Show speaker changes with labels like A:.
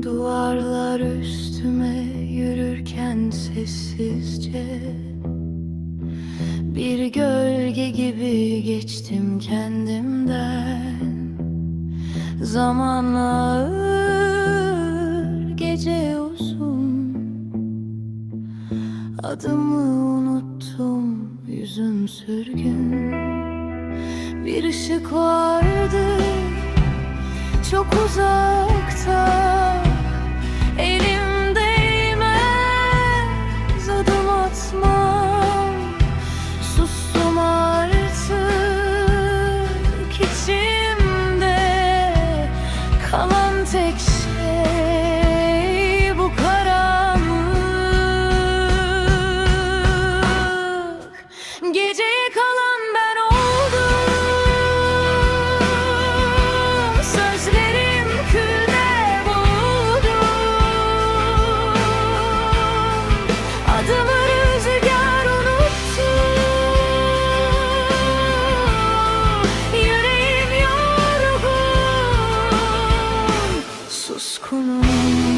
A: Duvarlar üstüme yürürken sessizce Bir gölge gibi geçtim kendimden. Zaman ağır, gece uzun. Adımı unuttum, yüzüm sürgün. Bir ışık vardı çok uzak Tek şey bu karanlık. Geceye kalan ben suskunum.